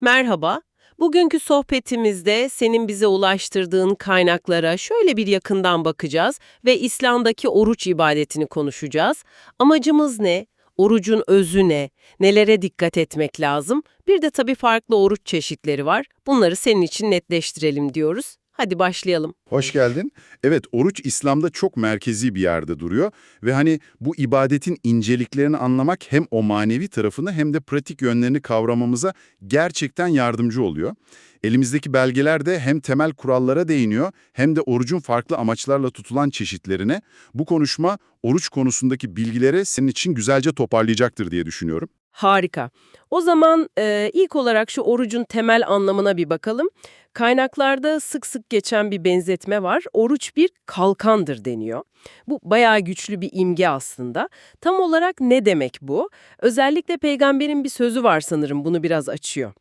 Merhaba. Bugünkü sohbetimizde senin bize ulaştırdığın kaynaklara şöyle bir yakından bakacağız ve İslam'daki oruç ibadetini konuşacağız. Amacımız ne? Orucun özü ne? Nelere dikkat etmek lazım? Bir de tabii farklı oruç çeşitleri var. Bunları senin için netleştirelim diyoruz. Hadi başlayalım. Hoş geldin. Evet, oruç İslam'da çok merkezi bir yerde duruyor ve hani bu ibadetin inceliklerini anlamak hem o manevi tarafını hem de pratik yönlerini kavramamıza gerçekten yardımcı oluyor. Elimizdeki belgeler de hem temel kurallara değiniyor hem de orucun farklı amaçlarla tutulan çeşitlerine. Bu konuşma oruç konusundaki bilgileri senin için güzelce toparlayacaktır diye düşünüyorum. Harika. O zaman e, ilk olarak şu orucun temel anlamına bir bakalım. Kaynaklarda sık sık geçen bir benzetme var. Oruç bir kalkandır deniyor. Bu bayağı güçlü bir imge aslında. Tam olarak ne demek bu? Özellikle peygamberin bir sözü var sanırım bunu biraz açıyor.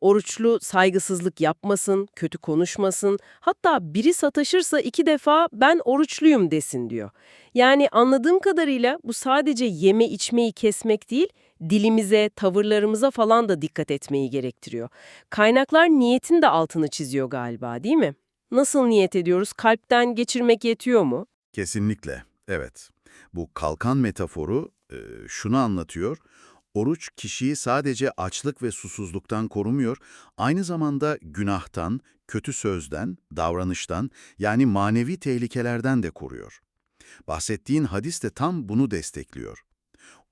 Oruçlu saygısızlık yapmasın, kötü konuşmasın, hatta biri sataşırsa iki defa ben oruçluyum desin diyor. Yani anladığım kadarıyla bu sadece yeme içmeyi kesmek değil, dilimize, tavırlarımıza falan da dikkat etmeyi gerektiriyor. Kaynaklar niyetin de altını çiziyor galiba değil mi? Nasıl niyet ediyoruz? Kalpten geçirmek yetiyor mu? Kesinlikle, evet. Bu kalkan metaforu e, şunu anlatıyor. Oruç kişiyi sadece açlık ve susuzluktan korumuyor, aynı zamanda günahtan, kötü sözden, davranıştan yani manevi tehlikelerden de koruyor. Bahsettiğin hadis de tam bunu destekliyor.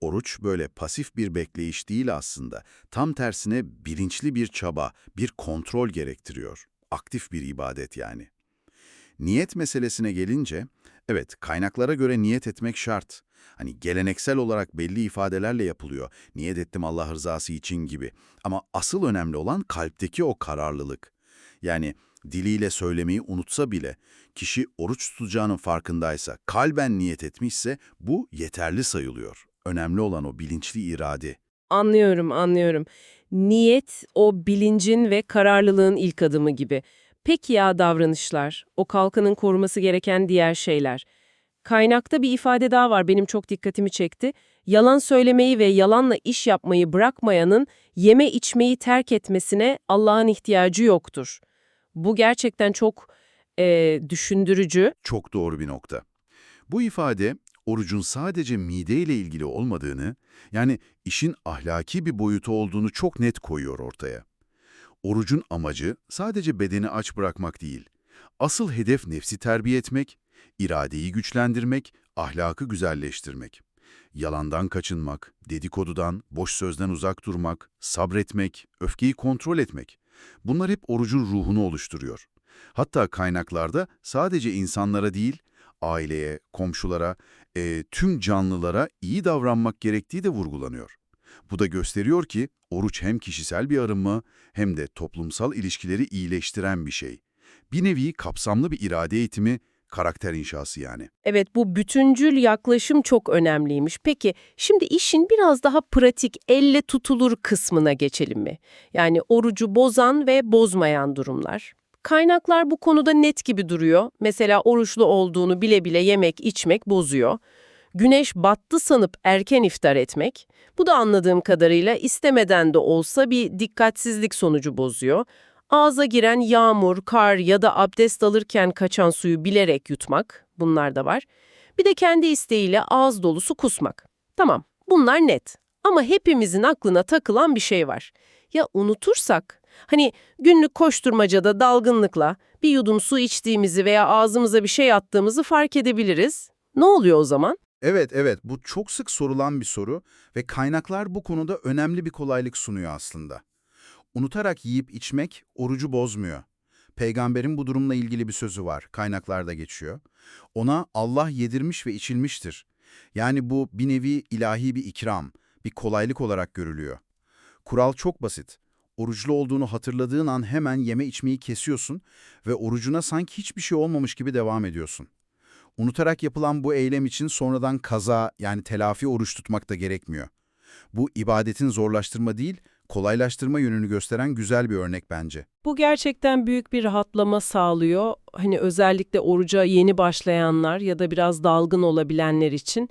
Oruç böyle pasif bir bekleyiş değil aslında. Tam tersine bilinçli bir çaba, bir kontrol gerektiriyor. Aktif bir ibadet yani. Niyet meselesine gelince, evet kaynaklara göre niyet etmek şart. Hani geleneksel olarak belli ifadelerle yapılıyor. Niyet ettim Allah rızası için gibi. Ama asıl önemli olan kalpteki o kararlılık. Yani diliyle söylemeyi unutsa bile, kişi oruç tutacağının farkındaysa, kalben niyet etmişse bu yeterli sayılıyor. Önemli olan o bilinçli irade. Anlıyorum, anlıyorum. Niyet o bilincin ve kararlılığın ilk adımı gibi. Peki ya davranışlar, o kalkanın koruması gereken diğer şeyler? Kaynakta bir ifade daha var benim çok dikkatimi çekti. Yalan söylemeyi ve yalanla iş yapmayı bırakmayanın yeme içmeyi terk etmesine Allah'ın ihtiyacı yoktur. Bu gerçekten çok eee, düşündürücü. Çok doğru bir nokta. Bu ifade orucun sadece mideyle ilgili olmadığını, yani işin ahlaki bir boyutu olduğunu çok net koyuyor ortaya. Orucun amacı sadece bedeni aç bırakmak değil. Asıl hedef nefsi terbiye etmek, iradeyi güçlendirmek, ahlakı güzelleştirmek. Yalandan kaçınmak, dedikodudan, boş sözden uzak durmak, sabretmek, öfkeyi kontrol etmek. Bunlar hep orucun ruhunu oluşturuyor. Hatta kaynaklarda sadece insanlara değil, aileye, komşulara, e, tüm canlılara iyi davranmak gerektiği de vurgulanıyor. Bu da gösteriyor ki oruç hem kişisel bir arınma hem de toplumsal ilişkileri iyileştiren bir şey. Bir nevi kapsamlı bir irade eğitimi, karakter inşası yani. Evet bu bütüncül yaklaşım çok önemliymiş. Peki şimdi işin biraz daha pratik, elle tutulur kısmına geçelim mi? Yani orucu bozan ve bozmayan durumlar. Kaynaklar bu konuda net gibi duruyor. Mesela oruçlu olduğunu bile bile yemek, içmek bozuyor. Güneş battı sanıp erken iftar etmek, bu da anladığım kadarıyla istemeden de olsa bir dikkatsizlik sonucu bozuyor. Ağza giren yağmur, kar ya da abdest alırken kaçan suyu bilerek yutmak, bunlar da var. Bir de kendi isteğiyle ağız dolusu kusmak. Tamam, bunlar net. Ama hepimizin aklına takılan bir şey var. Ya unutursak? Hani günlük koşturmacada dalgınlıkla bir yudum su içtiğimizi veya ağzımıza bir şey attığımızı fark edebiliriz. Ne oluyor o zaman? Evet, evet. Bu çok sık sorulan bir soru ve kaynaklar bu konuda önemli bir kolaylık sunuyor aslında. Unutarak yiyip içmek orucu bozmuyor. Peygamberin bu durumla ilgili bir sözü var, kaynaklarda geçiyor. Ona Allah yedirmiş ve içilmiştir. Yani bu bir nevi ilahi bir ikram, bir kolaylık olarak görülüyor. Kural çok basit. Oruçlu olduğunu hatırladığın an hemen yeme içmeyi kesiyorsun ve orucuna sanki hiçbir şey olmamış gibi devam ediyorsun. Unutarak yapılan bu eylem için sonradan kaza yani telafi oruç tutmak da gerekmiyor. Bu ibadetin zorlaştırma değil, Kolaylaştırma yönünü gösteren güzel bir örnek bence. Bu gerçekten büyük bir rahatlama sağlıyor. Hani özellikle oruca yeni başlayanlar ya da biraz dalgın olabilenler için.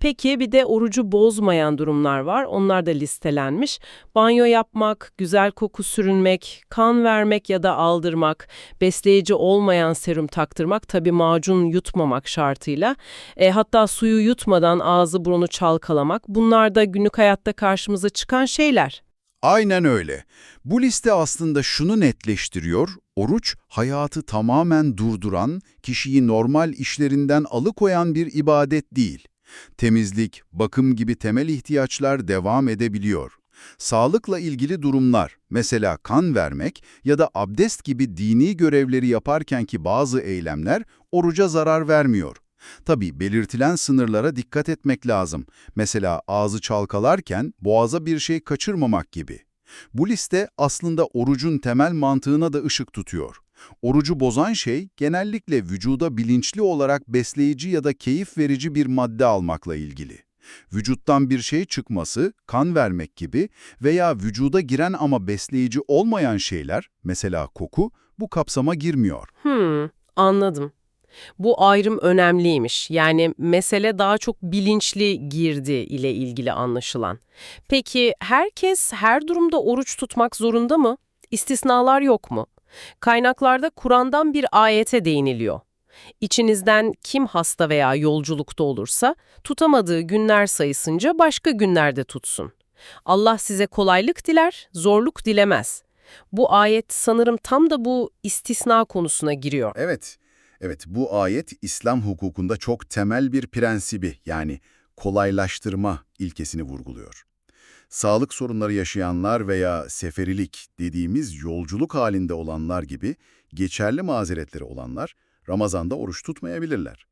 Peki bir de orucu bozmayan durumlar var. Onlar da listelenmiş. Banyo yapmak, güzel koku sürünmek, kan vermek ya da aldırmak, besleyici olmayan serum taktırmak, tabii macun yutmamak şartıyla. E, hatta suyu yutmadan ağzı burnu çalkalamak. Bunlar da günlük hayatta karşımıza çıkan şeyler. Aynen öyle. Bu liste aslında şunu netleştiriyor, oruç hayatı tamamen durduran, kişiyi normal işlerinden alıkoyan bir ibadet değil. Temizlik, bakım gibi temel ihtiyaçlar devam edebiliyor. Sağlıkla ilgili durumlar, mesela kan vermek ya da abdest gibi dini görevleri yaparkenki bazı eylemler oruca zarar vermiyor. Tabii belirtilen sınırlara dikkat etmek lazım. Mesela ağzı çalkalarken boğaza bir şey kaçırmamak gibi. Bu liste aslında orucun temel mantığına da ışık tutuyor. Orucu bozan şey genellikle vücuda bilinçli olarak besleyici ya da keyif verici bir madde almakla ilgili. Vücuttan bir şey çıkması, kan vermek gibi veya vücuda giren ama besleyici olmayan şeyler, mesela koku, bu kapsama girmiyor. Hmm, anladım. Bu ayrım önemliymiş. Yani mesele daha çok bilinçli girdi ile ilgili anlaşılan. Peki herkes her durumda oruç tutmak zorunda mı? İstisnalar yok mu? Kaynaklarda Kur'an'dan bir ayete değiniliyor. İçinizden kim hasta veya yolculukta olursa tutamadığı günler sayısınca başka günlerde tutsun. Allah size kolaylık diler, zorluk dilemez. Bu ayet sanırım tam da bu istisna konusuna giriyor. Evet, evet bu ayet İslam hukukunda çok temel bir prensibi yani kolaylaştırma ilkesini vurguluyor. Sağlık sorunları yaşayanlar veya seferilik dediğimiz yolculuk halinde olanlar gibi geçerli mazeretleri olanlar Ramazan'da oruç tutmayabilirler.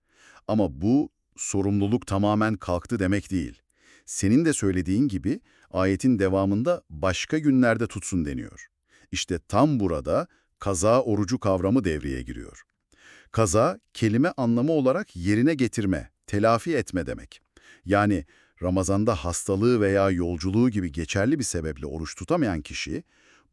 Ama bu sorumluluk tamamen kalktı demek değil. Senin de söylediğin gibi ayetin devamında başka günlerde tutsun deniyor. İşte tam burada kaza orucu kavramı devreye giriyor. Kaza, kelime anlamı olarak yerine getirme, telafi etme demek. Yani Ramazan'da hastalığı veya yolculuğu gibi geçerli bir sebeple oruç tutamayan kişi,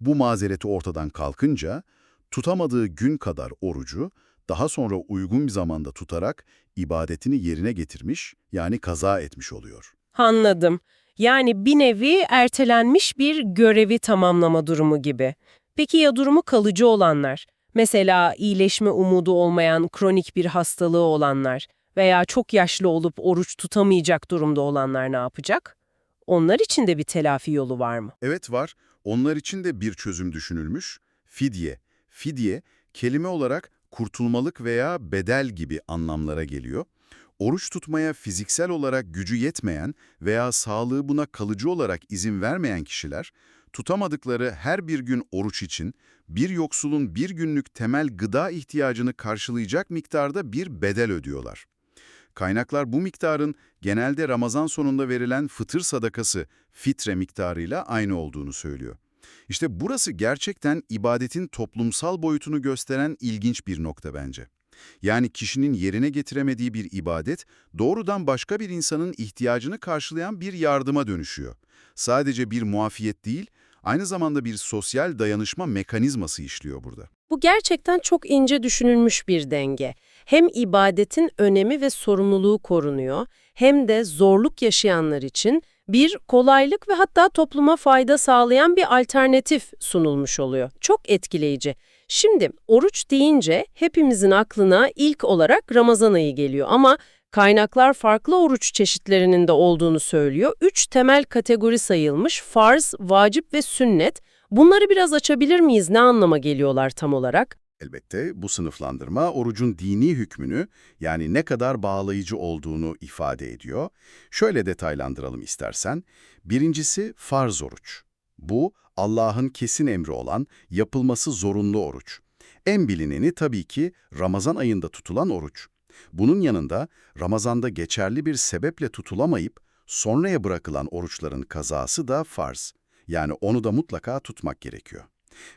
bu mazereti ortadan kalkınca, tutamadığı gün kadar orucu, daha sonra uygun bir zamanda tutarak ibadetini yerine getirmiş, yani kaza etmiş oluyor. Anladım. Yani bir nevi ertelenmiş bir görevi tamamlama durumu gibi. Peki ya durumu kalıcı olanlar? Mesela iyileşme umudu olmayan kronik bir hastalığı olanlar veya çok yaşlı olup oruç tutamayacak durumda olanlar ne yapacak? Onlar için de bir telafi yolu var mı? Evet var. Onlar için de bir çözüm düşünülmüş. Fidye. Fidye, kelime olarak kurtulmalık veya bedel gibi anlamlara geliyor. Oruç tutmaya fiziksel olarak gücü yetmeyen veya sağlığı buna kalıcı olarak izin vermeyen kişiler, tutamadıkları her bir gün oruç için bir yoksulun bir günlük temel gıda ihtiyacını karşılayacak miktarda bir bedel ödüyorlar. Kaynaklar bu miktarın genelde Ramazan sonunda verilen fıtır sadakası, fitre miktarıyla aynı olduğunu söylüyor. İşte burası gerçekten ibadetin toplumsal boyutunu gösteren ilginç bir nokta bence. Yani kişinin yerine getiremediği bir ibadet doğrudan başka bir insanın ihtiyacını karşılayan bir yardıma dönüşüyor. Sadece bir muafiyet değil, aynı zamanda bir sosyal dayanışma mekanizması işliyor burada. Bu gerçekten çok ince düşünülmüş bir denge. Hem ibadetin önemi ve sorumluluğu korunuyor, hem de zorluk yaşayanlar için bir kolaylık ve hatta topluma fayda sağlayan bir alternatif sunulmuş oluyor. Çok etkileyici. Şimdi oruç deyince hepimizin aklına ilk olarak Ramazan ayı geliyor ama kaynaklar farklı oruç çeşitlerinin de olduğunu söylüyor. Üç temel kategori sayılmış farz, vacip ve sünnet. Bunları biraz açabilir miyiz? Ne anlama geliyorlar tam olarak? Elbette bu sınıflandırma orucun dini hükmünü yani ne kadar bağlayıcı olduğunu ifade ediyor. Şöyle detaylandıralım istersen. Birincisi farz oruç. Bu Allah'ın kesin emri olan yapılması zorunlu oruç. En bilineni tabii ki Ramazan ayında tutulan oruç. Bunun yanında Ramazan'da geçerli bir sebeple tutulamayıp sonraya bırakılan oruçların kazası da farz. Yani onu da mutlaka tutmak gerekiyor.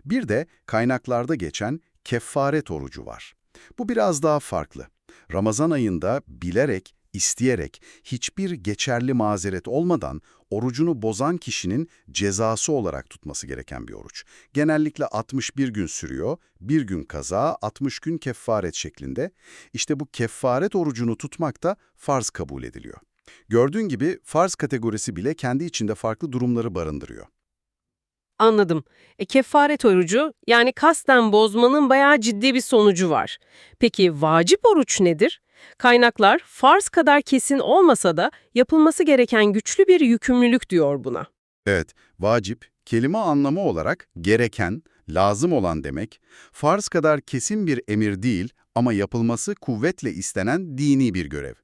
Bir de kaynaklarda geçen keffaret orucu var. Bu biraz daha farklı. Ramazan ayında bilerek isteyerek, hiçbir geçerli mazeret olmadan orucunu bozan kişinin cezası olarak tutması gereken bir oruç. Genellikle 61 gün sürüyor, bir gün kaza, 60 gün kefaret şeklinde. İşte bu kefaret orucunu tutmak da farz kabul ediliyor. Gördüğün gibi farz kategorisi bile kendi içinde farklı durumları barındırıyor. Anladım. E, kefaret orucu yani kasten bozmanın bayağı ciddi bir sonucu var. Peki vacip oruç nedir? Kaynaklar farz kadar kesin olmasa da yapılması gereken güçlü bir yükümlülük diyor buna. Evet, vacip, kelime anlamı olarak gereken, lazım olan demek, farz kadar kesin bir emir değil ama yapılması kuvvetle istenen dini bir görev.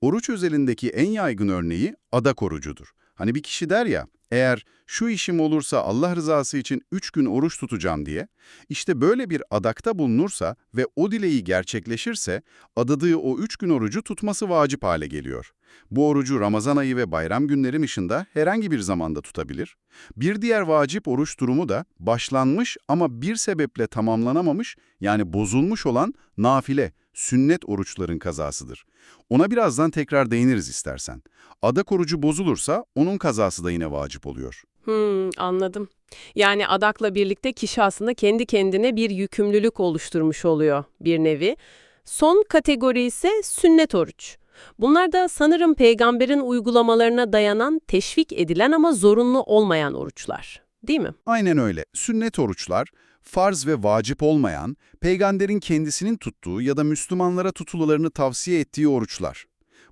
Oruç özelindeki en yaygın örneği adak orucudur. Hani bir kişi der ya, eğer şu işim olursa Allah rızası için üç gün oruç tutacağım diye, işte böyle bir adakta bulunursa ve o dileği gerçekleşirse, adadığı o üç gün orucu tutması vacip hale geliyor. Bu orucu Ramazan ayı ve bayram günleri dışında herhangi bir zamanda tutabilir. Bir diğer vacip oruç durumu da başlanmış ama bir sebeple tamamlanamamış yani bozulmuş olan nafile, sünnet oruçların kazasıdır. Ona birazdan tekrar değiniriz istersen. Adak orucu bozulursa onun kazası da yine vacip oluyor. Hmm, anladım. Yani adakla birlikte kişi aslında kendi kendine bir yükümlülük oluşturmuş oluyor bir nevi. Son kategori ise sünnet oruç. Bunlar da sanırım peygamberin uygulamalarına dayanan, teşvik edilen ama zorunlu olmayan oruçlar. Değil mi? Aynen öyle. Sünnet oruçlar, farz ve vacip olmayan, peygamberin kendisinin tuttuğu ya da Müslümanlara tutulmalarını tavsiye ettiği oruçlar.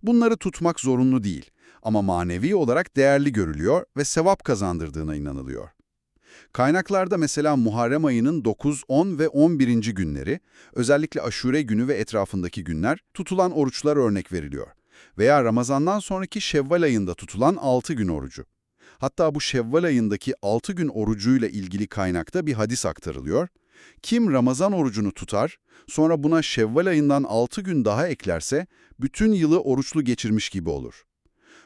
Bunları tutmak zorunlu değil ama manevi olarak değerli görülüyor ve sevap kazandırdığına inanılıyor. Kaynaklarda mesela Muharrem ayının 9, 10 ve 11. günleri, özellikle aşure günü ve etrafındaki günler tutulan oruçlar örnek veriliyor. Veya Ramazan'dan sonraki Şevval ayında tutulan 6 gün orucu. Hatta bu Şevval ayındaki 6 gün orucuyla ilgili kaynakta bir hadis aktarılıyor. Kim Ramazan orucunu tutar, sonra buna Şevval ayından 6 gün daha eklerse, bütün yılı oruçlu geçirmiş gibi olur.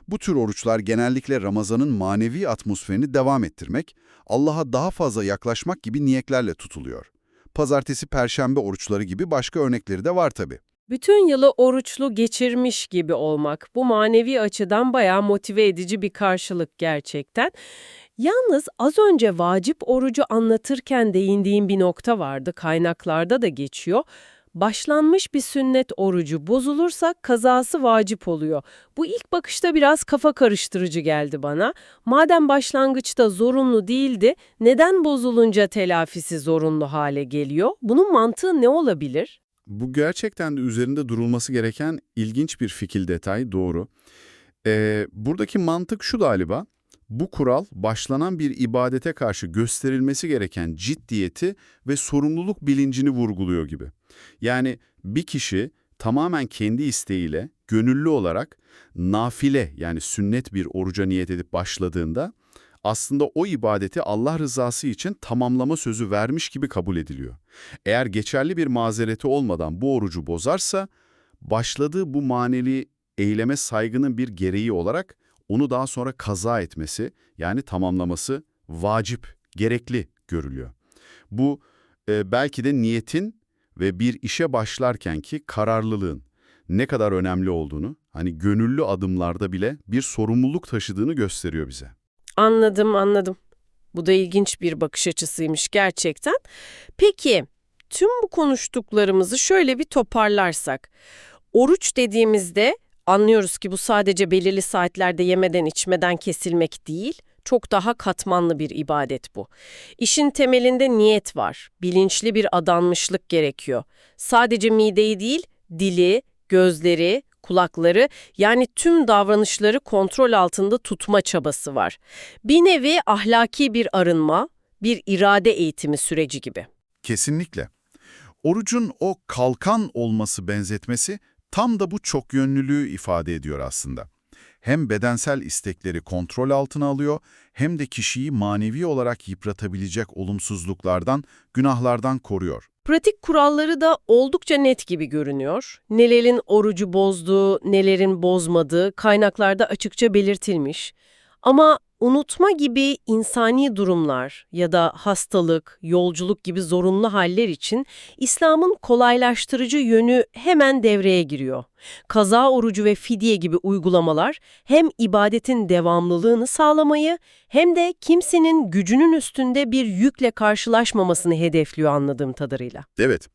Bu tür oruçlar genellikle Ramazan'ın manevi atmosferini devam ettirmek, Allah'a daha fazla yaklaşmak gibi niyetlerle tutuluyor. Pazartesi, perşembe oruçları gibi başka örnekleri de var tabii. Bütün yılı oruçlu geçirmiş gibi olmak bu manevi açıdan bayağı motive edici bir karşılık gerçekten. Yalnız az önce vacip orucu anlatırken değindiğim bir nokta vardı, kaynaklarda da geçiyor. Başlanmış bir sünnet orucu bozulursa kazası vacip oluyor. Bu ilk bakışta biraz kafa karıştırıcı geldi bana. Madem başlangıçta zorunlu değildi, neden bozulunca telafisi zorunlu hale geliyor? Bunun mantığı ne olabilir? Bu gerçekten de üzerinde durulması gereken ilginç bir fikir detay, doğru. Ee, buradaki mantık şu galiba, bu kural başlanan bir ibadete karşı gösterilmesi gereken ciddiyeti ve sorumluluk bilincini vurguluyor gibi. Yani bir kişi tamamen kendi isteğiyle, gönüllü olarak nafile yani sünnet bir oruca niyet edip başladığında aslında o ibadeti Allah rızası için tamamlama sözü vermiş gibi kabul ediliyor. Eğer geçerli bir mazereti olmadan bu orucu bozarsa, başladığı bu maneli eyleme saygının bir gereği olarak onu daha sonra kaza etmesi yani tamamlaması vacip, gerekli görülüyor. Bu e, belki de niyetin ve bir işe başlarkenki kararlılığın ne kadar önemli olduğunu, hani gönüllü adımlarda bile bir sorumluluk taşıdığını gösteriyor bize. Anladım, anladım. Bu da ilginç bir bakış açısıymış gerçekten. Peki, tüm bu konuştuklarımızı şöyle bir toparlarsak. Oruç dediğimizde anlıyoruz ki bu sadece belirli saatlerde yemeden içmeden kesilmek değil, çok daha katmanlı bir ibadet bu. İşin temelinde niyet var, bilinçli bir adanmışlık gerekiyor. Sadece mideyi değil, dili, gözleri, kulakları yani tüm davranışları kontrol altında tutma çabası var. Bir nevi ahlaki bir arınma, bir irade eğitimi süreci gibi. Kesinlikle. Orucun o kalkan olması benzetmesi tam da bu çok yönlülüğü ifade ediyor aslında. Hem bedensel istekleri kontrol altına alıyor hem de kişiyi manevi olarak yıpratabilecek olumsuzluklardan, günahlardan koruyor. Pratik kuralları da oldukça net gibi görünüyor. Nelerin orucu bozduğu, nelerin bozmadığı kaynaklarda açıkça belirtilmiş. Ama unutma gibi insani durumlar ya da hastalık, yolculuk gibi zorunlu haller için İslam'ın kolaylaştırıcı yönü hemen devreye giriyor. Kaza orucu ve fidye gibi uygulamalar hem ibadetin devamlılığını sağlamayı hem de kimsenin gücünün üstünde bir yükle karşılaşmamasını hedefliyor anladığım kadarıyla. Evet,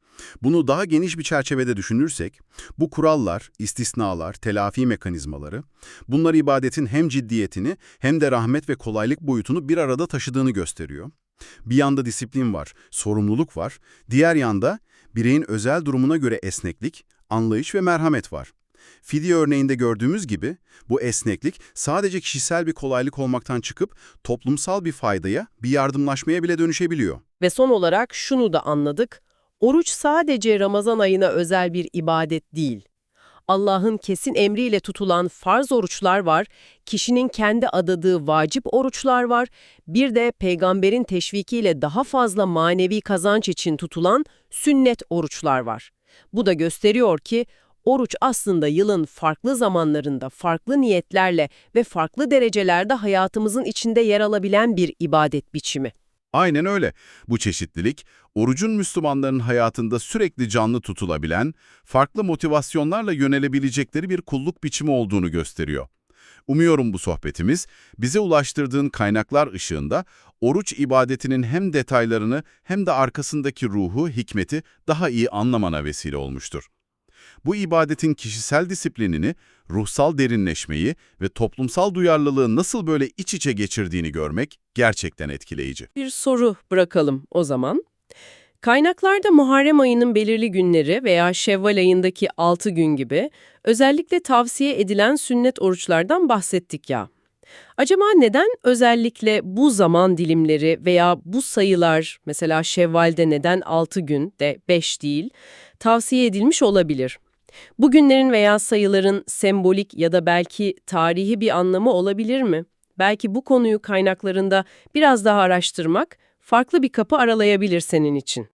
bunu daha geniş bir çerçevede düşünürsek, bu kurallar, istisnalar, telafi mekanizmaları, bunlar ibadetin hem ciddiyetini hem de rahmet ve kolaylık boyutunu bir arada taşıdığını gösteriyor. Bir yanda disiplin var, sorumluluk var, diğer yanda bireyin özel durumuna göre esneklik, anlayış ve merhamet var. Fidye örneğinde gördüğümüz gibi bu esneklik sadece kişisel bir kolaylık olmaktan çıkıp toplumsal bir faydaya, bir yardımlaşmaya bile dönüşebiliyor. Ve son olarak şunu da anladık. Oruç sadece Ramazan ayına özel bir ibadet değil. Allah'ın kesin emriyle tutulan farz oruçlar var, kişinin kendi adadığı vacip oruçlar var, bir de peygamberin teşvikiyle daha fazla manevi kazanç için tutulan sünnet oruçlar var. Bu da gösteriyor ki oruç aslında yılın farklı zamanlarında, farklı niyetlerle ve farklı derecelerde hayatımızın içinde yer alabilen bir ibadet biçimi. Aynen öyle. Bu çeşitlilik, orucun Müslümanların hayatında sürekli canlı tutulabilen, farklı motivasyonlarla yönelebilecekleri bir kulluk biçimi olduğunu gösteriyor. Umuyorum bu sohbetimiz, bize ulaştırdığın kaynaklar ışığında oruç ibadetinin hem detaylarını hem de arkasındaki ruhu, hikmeti daha iyi anlamana vesile olmuştur. Bu ibadetin kişisel disiplinini, ruhsal derinleşmeyi ve toplumsal duyarlılığı nasıl böyle iç içe geçirdiğini görmek gerçekten etkileyici. Bir soru bırakalım o zaman. Kaynaklarda Muharrem ayının belirli günleri veya Şevval ayındaki 6 gün gibi özellikle tavsiye edilen sünnet oruçlardan bahsettik ya. Acaba neden özellikle bu zaman dilimleri veya bu sayılar mesela Şevval'de neden 6 gün de 5 değil tavsiye edilmiş olabilir? Bu günlerin veya sayıların sembolik ya da belki tarihi bir anlamı olabilir mi? Belki bu konuyu kaynaklarında biraz daha araştırmak farklı bir kapı aralayabilir senin için.